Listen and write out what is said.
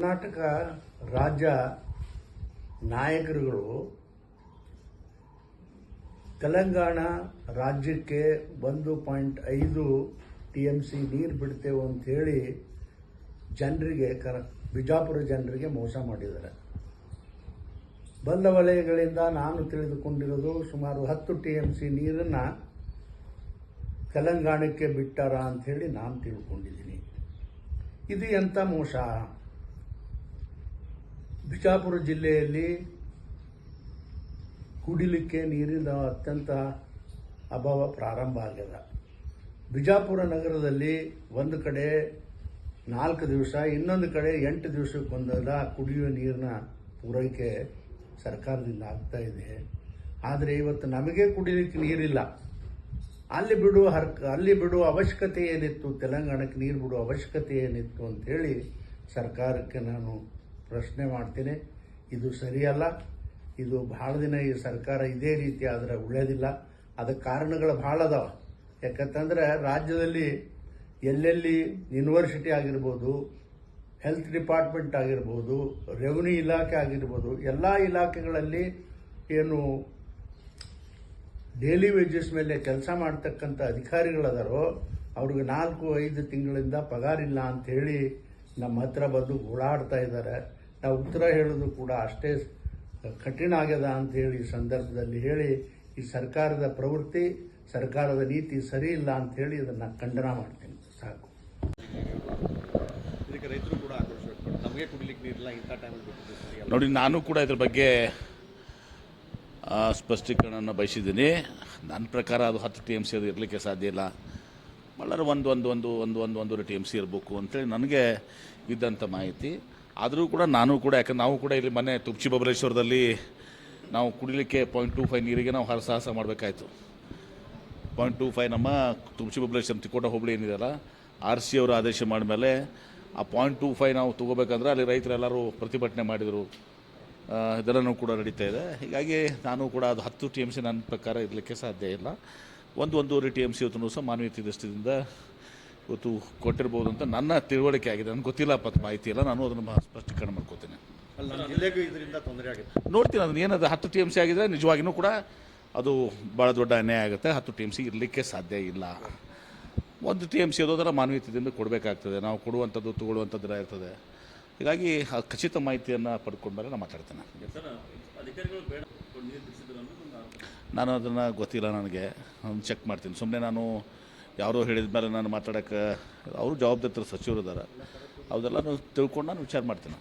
ಕರ್ನಾಟಕ ರಾಜ್ಯ ನಾಯಕರುಗಳು ತೆಲಂಗಾಣ ರಾಜ್ಯಕ್ಕೆ ಒಂದು ಪಾಯಿಂಟ್ ಐದು ಟಿ ಎಂ ಸಿ ನೀರು ಬಿಡ್ತೇವೆ ಅಂತ ಹೇಳಿ ಜನರಿಗೆ, ಕರ, ಬಿಜಾಪುರ ಜನರಿಗೆ ಮೋಸ ಮಾಡಿದ್ದಾರೆ. ಬಂದ ವಲಯಗಳಿಂದ ನಾನು ತಿಳಿದುಕೊಂಡಿರೋದು ಸುಮಾರು ಹತ್ತು ಟಿ ಎಂ ಸಿ ನೀರನ್ನು ತೆಲಂಗಾಣಕ್ಕೆ ಬಿಟ್ಟಾರ ಅಂಥೇಳಿ ನಾನು ತಿಳ್ಕೊಂಡಿದ್ದೀನಿ. ಇದು ಎಂಥ ಮೋಸ? ಬಿಜಾಪುರ ಜಿಲ್ಲೆಯಲ್ಲಿ ಕುಡಿಲಿಕ್ಕೆ ನೀರಿನ ಅತ್ಯಂತ ಅಭಾವ ಪ್ರಾರಂಭ ಆಗ್ಯದ. ಬಿಜಾಪುರ ನಗರದಲ್ಲಿ ಒಂದು ಕಡೆ ನಾಲ್ಕು ದಿವಸ, ಇನ್ನೊಂದು ಕಡೆ ಎಂಟು ದಿವಸಕ್ಕೊಂದಲ್ಲ ಕುಡಿಯುವ ನೀರಿನ ಪೂರೈಕೆ ಸರ್ಕಾರದಿಂದ ಆಗ್ತಾ ಇದೆ. ಆದರೆ ಇವತ್ತು ನಮಗೆ ಕುಡಿಲಿಕ್ಕೆ ನೀರಿಲ್ಲ. ಅಲ್ಲಿ ಬಿಡುವ ಹರ್, ಅಲ್ಲಿ ಬಿಡುವ ಅವಶ್ಯಕತೆ ಏನಿತ್ತು, ತೆಲಂಗಾಣಕ್ಕೆ ನೀರು ಬಿಡುವ ಅವಶ್ಯಕತೆ ಏನಿತ್ತು ಅಂತೇಳಿ ಸರ್ಕಾರಕ್ಕೆ ನಾನು ಪ್ರಶ್ನೆ ಮಾಡ್ತೀನಿ. ಇದು ಸರಿಯಲ್ಲ. ಇದು ಬಹಳ ದಿನ ಈ ಸರ್ಕಾರ ಇದೇ ರೀತಿ ಆದರೆ ಉಳಿಯೋದಿಲ್ಲ. ಅದಕ್ಕೆ ಕಾರಣಗಳು ಭಾಳ ಅದಾವ. ಯಾಕಂತಂದ್ರೆ ರಾಜ್ಯದಲ್ಲಿ ಎಲ್ಲೆಲ್ಲಿ ಯೂನಿವರ್ಸಿಟಿ ಆಗಿರ್ಬೋದು, ಹೆಲ್ತ್ ಡಿಪಾರ್ಟ್ಮೆಂಟ್ ಆಗಿರ್ಬೋದು, ರೆವಿನ್ಯೂ ಇಲಾಖೆ ಆಗಿರ್ಬೋದು, ಎಲ್ಲ ಇಲಾಖೆಗಳಲ್ಲಿ ಏನು ಡೈಲಿ ವೇಜಸ್ ಮೇಲೆ ಕೆಲಸ ಮಾಡ್ತಕ್ಕಂಥ ಅಧಿಕಾರಿಗಳದಾರೋ, ಅವ್ರಿಗೆ ನಾಲ್ಕು, ಐದು ತಿಂಗಳಿಂದ ಪಗಾರಿಲ್ಲ ಅಂತ ಹೇಳಿ ನಮ್ಮ ಹತ್ರ ಬಂದು ಓಡಾಡ್ತಾ ಇದ್ದಾರೆ. ನಾವು ಉತ್ತರ ಹೇಳೋದು ಕೂಡ ಅಷ್ಟೇ ಕಠಿಣ ಆಗ್ಯದ ಅಂತ ಹೇಳಿ ಈ ಸಂದರ್ಭದಲ್ಲಿ ಹೇಳಿ ಈ ಸರ್ಕಾರದ ಪ್ರವೃತ್ತಿ ಸರ್ಕಾರದ ನೀತಿ ಸರಿ ಇಲ್ಲ ಅಂತ ಹೇಳಿ ಅದನ್ನು ಖಂಡನ ಮಾಡ್ತೀನಿ. ಸಾಕು. ಇದಕ್ಕೆ ರೈತರು ಕೂಡ ನಮಗೆ ಕುಡಿಲಿಕ್ಕೆ ನೀರಿಲ್ಲ ಇಂಥ ಟೈಮಲ್ಲಿ ನೋಡಿ ನಾನು ಕೂಡ ಇದ್ರ ಬಗ್ಗೆ ಸ್ಪಷ್ಟೀಕರಣವನ್ನು ಬಯಸಿದ್ದೀನಿ. ನನ್ನ ಪ್ರಕಾರ ಅದು ಹತ್ತು ಟಿ ಎಂ ಸಿ ಅದು ಇರಲಿಕ್ಕೆ ಸಾಧ್ಯ ಇಲ್ಲ. ಬಳ್ಳಾರಿ ಒಂದು ಒಂದು ಒಂದು ಒಂದು ಒಂದು ಒಂದೂವರೆ ಟಿ ಎಂ ಸಿ ಇರಬೇಕು ಅಂತೇಳಿ ನನಗೆ ಇದ್ದಂಥ ಮಾಹಿತಿ. ಆದರೂ ಕೂಡ ನಾನು ಕೂಡ, ಯಾಕಂದ್ರೆ ನಾವು ಕೂಡ ಇಲ್ಲಿ ಮೊನ್ನೆ ತುಪ್ಚಿ ಬಬಲೇಶ್ವರದಲ್ಲಿ ನಾವು ಕುಡಿಲಿಕ್ಕೆ ಪಾಯಿಂಟ್ ಟೂ ಫೈವ್ ನೀರಿಗೆ ನಾವು ಹರಸಾಹಸ ಮಾಡಬೇಕಾಯ್ತು. ಪಾಯಿಂಟ್ ಟು ಫೈವ್ ನಮ್ಮ ತುಪ್ಚಿ ಬಬಲೇಶ್ವರ ತಿಕೋಟ ಹೋಬಳಿ ಏನಿದೆಯಲ್ಲ ಆರ್ ಸಿ ಅವರು ಆದೇಶ ಮಾಡಿದ್ಮೇಲೆ ಆ ಪಾಯಿಂಟ್ ಟೂ ಫೈವ್ ನಾವು ತೊಗೋಬೇಕಂದ್ರೆ ಅಲ್ಲಿ ರೈತರೆಲ್ಲರೂ ಪ್ರತಿಭಟನೆ ಮಾಡಿದರು. ಇದೆಲ್ಲನೂ ಕೂಡ ನಡೀತಾ ಇದೆ. ಹೀಗಾಗಿ ನಾನು ಕೂಡ ಅದು ಹತ್ತು ಟಿ ಎಂ ಸಿ ನನ್ನ ಪ್ರಕಾರ ಇರಲಿಕ್ಕೆ ಸಾಧ್ಯ ಇಲ್ಲ. ಒಂದು ಒಂದೂವರೆ ಟಿ ಎಂ ಸಿ ಇವತ್ತು ಸಹ ಮಾನವೀಯತೆ ದೃಷ್ಟಿಯಿಂದ ಇವತ್ತು ಕೊಟ್ಟಿರ್ಬೋದು ಅಂತ ನನ್ನ ತಿಳುವಳಿಕೆ ಆಗಿದೆ. ನನಗೆ ಗೊತ್ತಿಲ್ಲ ಪತ್ ಮಾಹಿತಿ ಇಲ್ಲ ನಾನು ಅದನ್ನು ಸ್ಪಷ್ಟೀಕರಣ ಮಾಡ್ಕೋತೀನಿ. ಜಿಲ್ಲೆಗೂ ಇದರಿಂದ ತೊಂದರೆ ಆಗಿದೆ. ನೋಡ್ತೀನಿ ಅದನ್ನ ಏನದು ಹತ್ತು ಟಿ ಎಂ ಸಿ ಆಗಿದ್ರೆ ನಿಜವಾಗಿಯೂ ಕೂಡ ಅದು ಭಾಳ ದೊಡ್ಡ ಅನ್ಯಾಯ ಆಗುತ್ತೆ. ಹತ್ತು ಟಿ ಎಂ ಸಿ ಇರಲಿಕ್ಕೆ ಸಾಧ್ಯ ಇಲ್ಲ. ಒಂದು ಟಿ ಎಂ ಸಿ ಅದರ ಮಾನವೀಯತೆಯಿಂದ ಕೊಡಬೇಕಾಗ್ತದೆ. ನಾವು ಕೊಡುವಂಥದ್ದು ತಗೊಳ್ಳುವಂಥದ್ದು ಇರ್ತದೆ. ಹೀಗಾಗಿ ಆ ಖಚಿತ ಮಾಹಿತಿಯನ್ನು ಪಡ್ಕೊಂಡ್ಮೇಲೆ ನಾನು ಮಾತಾಡ್ತೇನೆ. ನಾನು ಅದನ್ನು ಗೊತ್ತಿಲ್ಲ ನನಗೆ. ಚೆಕ್ ಮಾಡ್ತೀನಿ. ಸುಮ್ಮನೆ ನಾನು ಯಾರೋ ಹೇಳಿದ ಮೇಲೆ ನಾನು ಮಾತಾಡೋಕ್ಕೆ ಅವರು ಜವಾಬ್ದಾರಿ ಸಚಿವರು ಇದ್ದಾರೆ ನಾನು ತಿಳ್ಕೊಂಡು ನಾನು ವಿಚಾರ ಮಾಡ್ತೀನಿ.